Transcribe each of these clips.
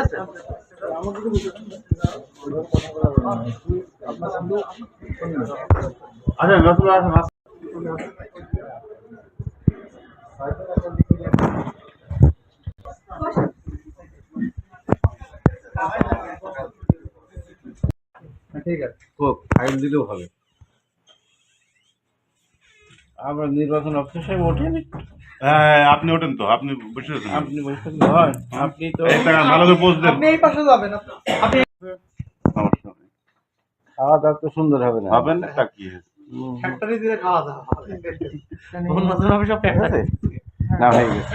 আচ্ছা ঠিক আছে। হোক ফাইল দিলেও হবে। আমরা নির্বাচন সাহেব ওঠেনি হ্যাঁ আপনি ওঠেন তো আপনি বসে আছেন। আপনি বসে হয়। আপনি তো ভালো করে পোস্ট দেন। আপনি এই পাশে যাবেন আপনি সমস্যা নেই। খাওয়া দাওয়া তো সুন্দর হবে না। হবেন না তা কি? ফ্যাক্টরি দিয়ে খাওয়া দাওয়া নির্বাচন অফিসার ঠিক না হয়ে গেছে।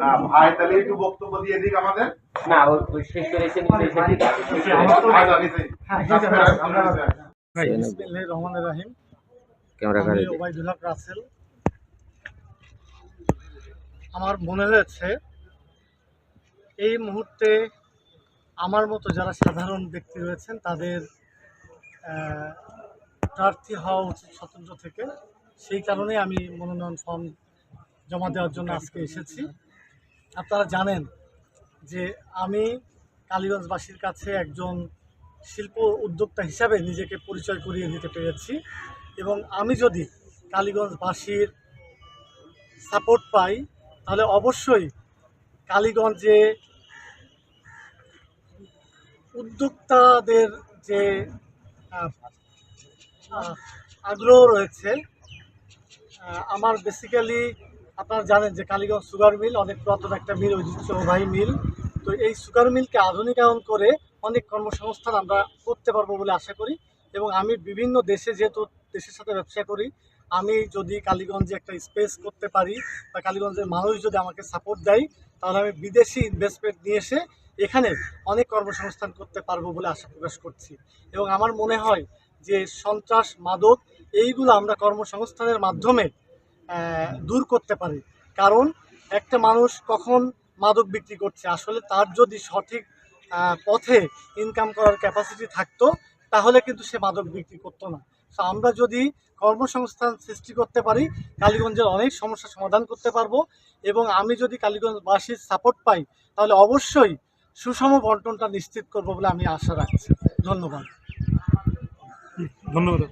না ভাই তাহলে একটু বক্তব্য দিয়ে দিক আমাদের। না ওই- ওই শেষ করে এসে নিচে এসে ঠিক আছে। ভাই জানিছে আমরা বিসমিল্লাহির রহমানির রহিম। ক্যামেরা আমি ওবাইদুল হক রাসেল। আমার মনে হয়েছে এই মুহূর্তে আমার মতো যারা সাধারণ ব্যক্তি রয়েছেন তাদের আহ, প্রার্থী হওয়া উচিত স্বতন্ত্র থেকে। সেই কারণে আমি মনোনয়ন ফর্ম জমা দেওয়ার জন্য আজকে এসেছি। আপনারা জানেন যে আমি কালীগঞ্জবাসীর কাছে একজন শিল্প উদ্যোক্তা হিসাবে নিজেকে পরিচয় করিয়ে দিতে পেরেছি এবং আমি যদি কালীগঞ্জবাসীর সাপোর্ট পাই, তাহলে অবশ্যই কালীগঞ্জে উদ্যোক্তাদের যে আগ্রহ রয়েছে। আমার বেসিক্যালি আপনারা জানেন যে কালীগঞ্জ সুগার মিল অনেক পুরাতন একটা মিল ঐতিহ্যবাহী মিল তো এই সুগার মিলকে আধুনিকায়ন করে অনেক কর্মসংস্থান আমরা করতে পারব বলে আশা করি এবং আমি বিভিন্ন দেশে যেহেতু দেশের সাথে ব্যবসা করি, আমি যদি কালীগঞ্জে একটা স্পেস করতে পারি বা কালীগঞ্জের মানুষ যদি আমাকে সাপোর্ট দেয়, তাহলে আমি বিদেশি ইনভেস্টমেন্ট নিয়ে এসে এখানে অনেক কর্মসংস্থান করতে পারব বলে আশা প্রকাশ করছি। এবং আমার মনে হয় যে সন্ত্রাস, মাদক, এইগুলো আমরা কর্মসংস্থানের মাধ্যমে দূর করতে পারি। কারণ একটা মানুষ কখন মাদক বিক্রি করছে? আসলে তার যদি সঠিক পথে ইনকাম করার ক্যাপাসিটি থাকতো, তাহলে কিন্তু সে মাদক বিক্রি করতো না। তো আমরা যদি কর্মসংস্থান সৃষ্টি করতে পারি, কালীগঞ্জের অনেক সমস্যার সমাধান করতে পারব এবং আমি যদি কালীগঞ্জবাসীর সাপোর্ট পাই, তাহলে অবশ্যই সুষম বন্টনটা নিশ্চিত করব বলে আমি আশা রাখছি। ধন্যবাদ। ধন্যবাদ